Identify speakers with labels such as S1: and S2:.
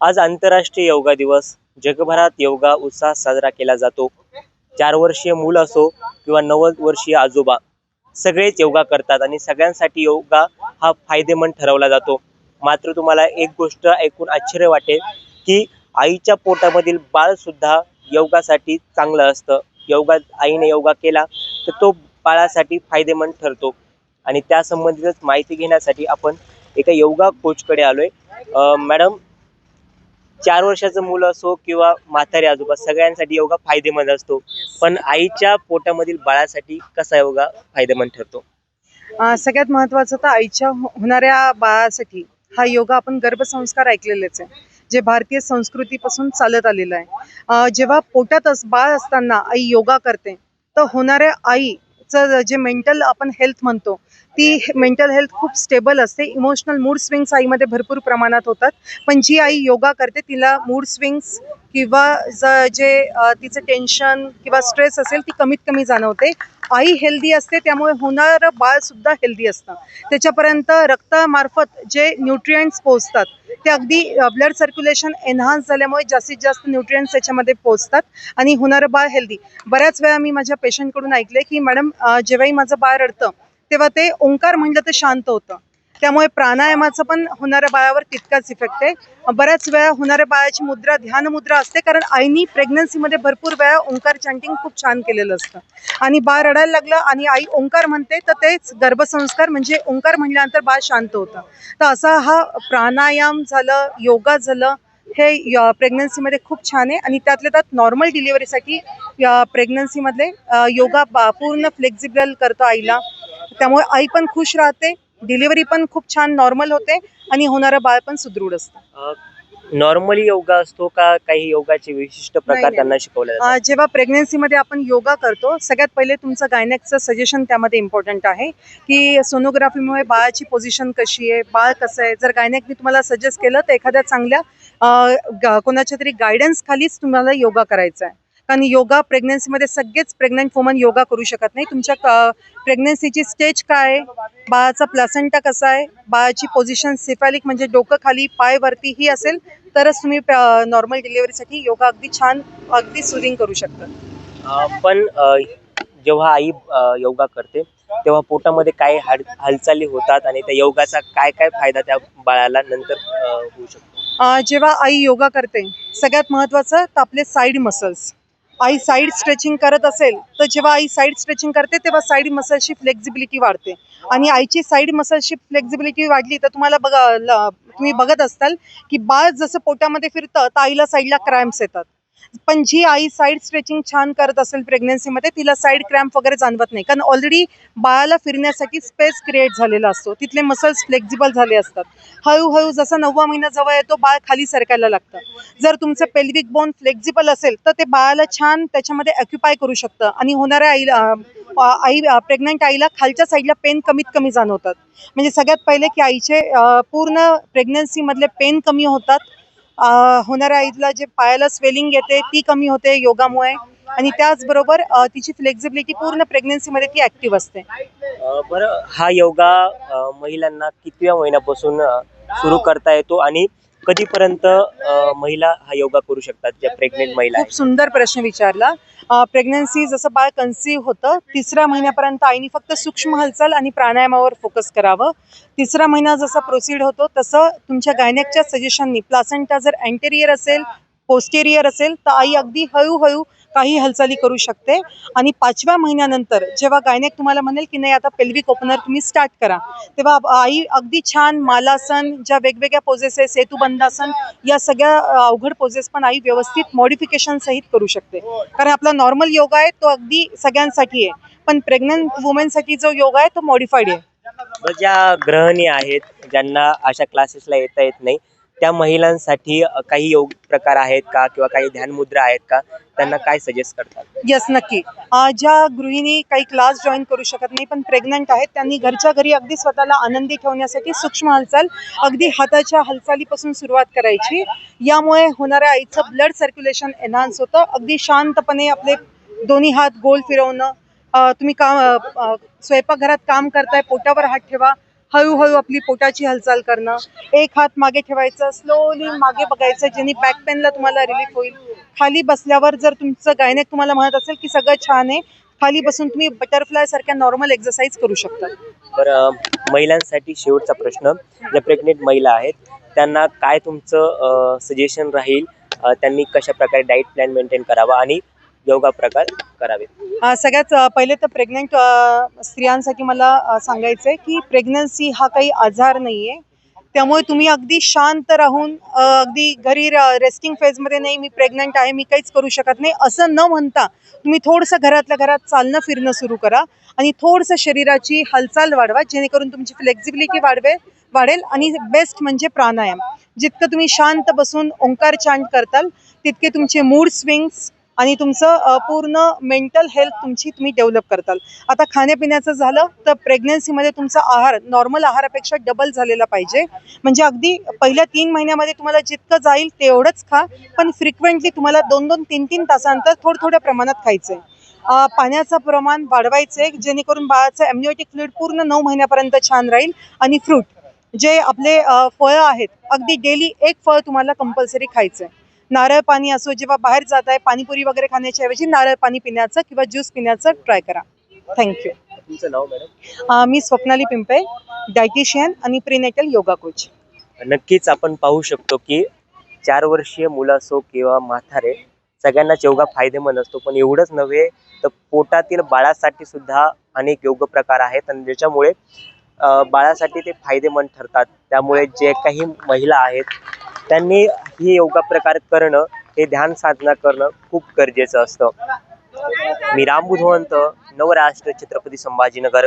S1: आज आंतरराष्ट्रीय योगा दिवस. जगभरात योगा उत्साहात साजरा केला जातो. चार वर्षीय मूल असो किंवा नव्वद वर्षीय आजोबा सगळेच योगा करतात आणि सगळ्यांसाठी योगा हा फायदेमंद ठरवला जातो. मात्र तुम्हाला एक गोष्ट ऐकून आश्चर्य वाटेल की आईच्या पोटामधील बाळ सुद्धा योगासाठी चांगलं असतं. योगा आईने योगा केला तर तो बाळासाठी फायदेमंद ठरतो. आणि त्यासंबंधितच माहिती घेण्यासाठी आपण एका योगा कोचकडे आलोय. मॅडम चार वर्षाचं मुलं असो किंवा म्हातारे आजोबा सगळ्यांसाठी योगा फायदेमंद असतो. पण आईच्या पोटामधील बाळासाठी कसा योगा फायदेमंद ठरतो?
S2: अं, सगळ्यात महत्वाचं तर आईच्या हो- होणाऱ्या बाळासाठी हा योगा आपण गर्भसंस्कार ऐकलेलेच आहे जे भारतीय संस्कृतीपासून चालत आलेलं आहे. अं, जेव्हा पोटात अस बाळ असताना आई योगा करते तर होणाऱ्या आईचं जे मेंटल आपण हेल्थ म्हणतो ती मेंटल हेल्थ खूप स्टेबल असते. इमोशनल मूड स्विंग्स आईमध्ये भरपूर प्रमाणात होतात. पण जी आई योगा करते तिला मूड स्विंग्स किंवा ज- जे तिचं टेन्शन किंवा स्ट्रेस असेल ती कमीत कमी जाणवते. आई हेल्दी असते त्यामुळे होणारं बाळ सुद्धा हेल्दी असतं. त्याच्यापर्यंत रक्तामार्फत जे न्यूट्रियंट्स पोचतात ते अगदी ब्लड सर्क्युलेशन एन्हान्स झाल्यामुळे जास्तीत जास्त न्यूट्रियंट्स त्याच्यामध्ये पोचतात आणि होणारं बाळ हेल्दी बऱ्याच वेळा मी माझ्या पेशंटकडून ऐकले की मॅडम जेव्हाही माझं बाळ रडतं तेव्हा ते ओंकार म्हणलं तर शांत होतं. त्यामुळे प्राणायामाचं पण होणाऱ्या बाळावर तितकाच इफेक्ट आहे. बऱ्याच वेळा होणाऱ्या बाळाची मुद्रा ध्यान मुद्रा असते कारण आईनी प्रेग्नन्सीमध्ये भरपूर वेळा ओंकार चॅन्टिंग खूप छान केलेलं असतं. आणि बाळ रडायला लागलं आणि आई ओंकार म्हणते तर तेच गर्भसंस्कार म्हणजे ओंकार म्हणल्यानंतर बाळ शांत होतं. तर असा हा प्राणायाम झालं योगा झालं हे प्रेग्नन्सीमध्ये खूप छान आहे. आणि त्यातल्या त्यात नॉर्मल डिलिव्हरीसाठी या प्रेग्नन्सीमधले योगा बा- पूर्ण फ्लेक्झिबल करतो आईला. त्यामुळे आई पण खुश राहते डिलिव्हरी पण खूप छान नॉर्मल होते आणि होणारं बाळ पण सुदृढ असतं.
S1: नॉर्मली योगा असतो का काही योगाचे विशिष्ट प्रकार. त्यांना शिकवले
S2: जेव्हा प्रेग्नन्सीमध्ये आपण योगा करतो सगळ्यात पहिले तुमचं गायनेकचं सजेशन त्यामध्ये इम्पॉर्टंट आहे की सोनोग्राफीमुळे बाळाची पोझिशन कशी आहे बाळ कसं आहे? जर गायनेकने तुम्हाला सजेस्ट केलं तर एखाद्या चांगल्या कोणाच्या तरी गायडन्स खालीच तुम्हाला योगा करायचा आहे. कारण योगा प्रेग्नन्सीमध्ये सगळेच प्रेग्नंट वुमन योगा करू शकत नाही. तुमच्या प्रेग्नन्सीची स्टेज काय आहे? बाळाचा प्लासेंटा कसा आहे? बाळाची पोझिशन सिफॅलिक म्हणजे डोकं खाली पाय वरती ही असेल तरच तुम्ही नॉर्मल डिलिव्हरीसाठी योगा अगदी छान अगदी सुदिंग करू शकता.
S1: पण जेव्हा आई योगा करते तेव्हा पोटामध्ये काय हाड हालचाली होतात आणि त्या योगाचा काय काय फायदा त्या बाळाला नंतर होऊ शकतो?
S2: जेव्हा आई योगा करते सगळ्यात महत्त्वाचं तर आपले साईड मसल्स आई साईड स्ट्रेचिंग करत असेल तर जेव्हा आई साईड स्ट्रेचिंग करते तेव्हा साईड मसलची फ्लेक्झिबिलिटी वाढते. आणि आईची साईड मसलची फ्लेक्झिबिलिटी वाढली तर तुम्हाला बघा तुम्ही बघत असताल की बाळ जसं पोटामध्ये फिरतं तर आईला साईडला क्रॅम्प्स येतात. पण जी आई साईड स्ट्रेचिंग छान करत असेल प्रेग्नन्सीमध्ये तिला साईड क्रॅम्प वगैरे जाणवत नाही. कारण ऑलरेडी बाळाला फिरण्यासाठी स्पेस क्रिएट झालेला असतो. तिथले मसल्स फ्लेक्झिबल झाले असतात. हळूहळू जसा नववा महिना जवळ येतो बाळ खाली सरकायला लागतं. जर तुमचं पेल्विक बोन फ्लेक्झिबल असेल तर ते बाळाला छान त्याच्यामध्ये ऑक्युपाय करू शकतं. आणि होणाऱ्या आईला आई प्रेग्नंट आईला खालच्या साईडला पेन कमीत कमी जाणवतात. म्हणजे सगळ्यात पहिले की आईचे पूर्ण प्रेग्नन्सीमधले पेन कमी होतात. होणाऱ्या आईला जे पायाला स्वेलिंग येते ती कमी होते योगामुळे. आणि त्याचबरोबर तिची फ्लेक्झिबिलिटी पूर्ण प्रेग्नन्सीमध्ये ती ॲक्टिव्ह असते.
S1: बरं हा योगा महिलांना कितव्या महिन्यापासून सुरू करता येतो? आणि कधीपर्यंत महिला हा योगा करू शकतात ज्या प्रेग्नेंट महिला
S2: खूप सुंदर प्रश्न विचारला. प्रेग्नन्सी जसं बाळ कन्सीव्ह होतं तिसऱ्या महिन्यापर्यंत आईने फक्त सूक्ष्म हालचाल आणि प्राणायामावर फोकस करावं. तिसरा महिना जसा प्रोसिड होतो तसं तुमच्या गायनेकच्या सजेशननी प्लासेंटा जर अँटेरियर असेल पोस्टेरियर असेल तर आई अगदी हळूहळू काही हालचाली करू शकते. आणि पाचव्या महिन्यानंतर जेव्हा गायनेक तुम्हाला म्हणेल की नाही आता पेल्विक ओपनर तुम्ही स्टार्ट करा. तेव्हा आई अगदी छान मालासन ज्या वेगवेगळ्या पोजेस आहे सेतुबंधासन या सगळ्या अवघड पोजेस पण आई व्यवस्थित मॉडिफिकेशन सहित करू शकते. कारण आपला नॉर्मल योगा आहे तो अगदी सगळ्यांसाठी आहे. पण प्रेग्नंट वुमेनसाठी जो योगा आहे तो मॉडिफाईड आहे.
S1: ज्या गृहिणी आहेत ज्यांना अशा क्लासेसला येता येत नाही त्या महिलांसाठी काही योग प्रकार आहेत का किंवा काही ध्यान मुद्रा आहेत का? त्यांना काय सजेस्ट करतात?
S2: येस नक्की. ज्या गृहिणी काही क्लास जॉईन करू शकत नाही पण प्रेग्नंट आहेत त्यांनी घरच्या घरी अगदी स्वतःला आनंदी ठेवण्यासाठी सूक्ष्म हालचाल अगदी हाताच्या हालचालीपासून सुरुवात करायची. यामुळे होणाऱ्या आईचं ब्लड सर्क्युलेशन एन्हान्स होतं. अगदी शांतपणे आपले दोन्ही हात गोल फिरवणं तुम्ही काम स्वयंपाकघरात काम करताय पोटावर हात ठेवा हळूहळू आपली पोटाची हालचाल करणं एक हात मागे ठेवायचा स्लोली मागे बघायचं ज्यांनी बॅक पेनला तुम्हाला रिलीफ होईल. खाली बसल्यावर जर तुमचं गायनेक तुम्हाला म्हणत असेल की सगळं छान आहे खाली बसून तुम्ही बटरफ्लाय सारख्या नॉर्मल एक्सरसाइज करू शकता.
S1: बरं महिलांसाठी शेवटचा प्रश्न. ज्या प्रेग्नेंट महिला आहेत त्यांना काय तुमचं सजेशन राहील? त्यांनी कशा प्रकारे डाईट प्लॅन मेंटेन करावा? आणि योगा प्रकार करावे.
S2: सगळ्यात पहिले तर प्रेग्नंट स्त्रियांसाठी मला सांगायचंय सांगायचं आहे की प्रेग्नन्सी हा काही आजार नाही आहे त्यामुळे तुम्ही अगदी शांत राहून अगदी घरी रेस्टिंग फेजमध्ये नाही मी प्रेग्नंट आहे मी काहीच करू शकत नाही असं न म्हणता तुम्ही थोडंसं घरातल्या घरात चालणं फिरणं सुरू करा. आणि थोडंसं शरीराची हालचाल वाढवा जेणेकरून तुमची फ्लेक्झिबिलिटी वाढवे वाढेल आणि बेस्ट म्हणजे प्राणायाम. जितकं तुम्ही शांत बसून ओंकार चांट करताल तितके तुमचे मूड स्विंग्स आणि तुमचं पूर्ण मेंटल हेल्थ तुमची तुम्ही डेव्हलप करताल. आता खाण्यापिण्याचं झालं तर प्रेग्नन्सीमध्ये तुमचा आहार नॉर्मल आहारापेक्षा डबल झालेला पाहिजे. म्हणजे अगदी पहिल्या तीन महिन्यामध्ये तुम्हाला जितकं जाईल तेवढंच खा पण फ्रिक्वेंटली तुम्हाला दोन दोन तीन तीन तासानंतर थोडं थोड्या प्रमाणात खायचं आहे पाण्याचं प्रमाण वाढवायचं आहे जेणेकरून बाळाचं एम्युनिटी फ्लुईड पूर्ण नऊ महिन्यापर्यंत छान राहील. आणि फ्रूट जे आपले फळं आहेत अगदी डेली एक फळ तुम्हाला कंपल्सरी खायचं आहे नारळ पाणी असो जेव्हा बाहेर जात आहे पाणीपुरी वगैरे खाण्याच्या ऐवजी नारळ पाणी पिण्याचं किंवा ज्यूस पिण्याचं ट्राय करा. थँक्यू
S1: तुमचं नाव मॅडम?
S2: मी स्वप्नाली पिंपे डायटिशियन आणि प्रिनेटल योगा कोच
S1: नक्कीच आपण पाहू शकतो की चार वर्षीय मुलं असो किंवा म्हातारे सगळ्यांनाच योगा फायदेमंद असतो पण एवढंच नव्हे तर पोटातील बाळासाठी सुद्धा अनेक योग प्रकार आहेत आणि ज्याच्यामुळे अ, बाळासाठी ते फायदेमंद ठरतात. त्यामुळे जे काही महिला आहेत त्यांनी ही योगा प्रकार करणं हे ध्यान साधना करणं खूप गरजेचं असतं. मी राम बुधवंत नवराष्ट्र छत्रपती संभाजीनगर.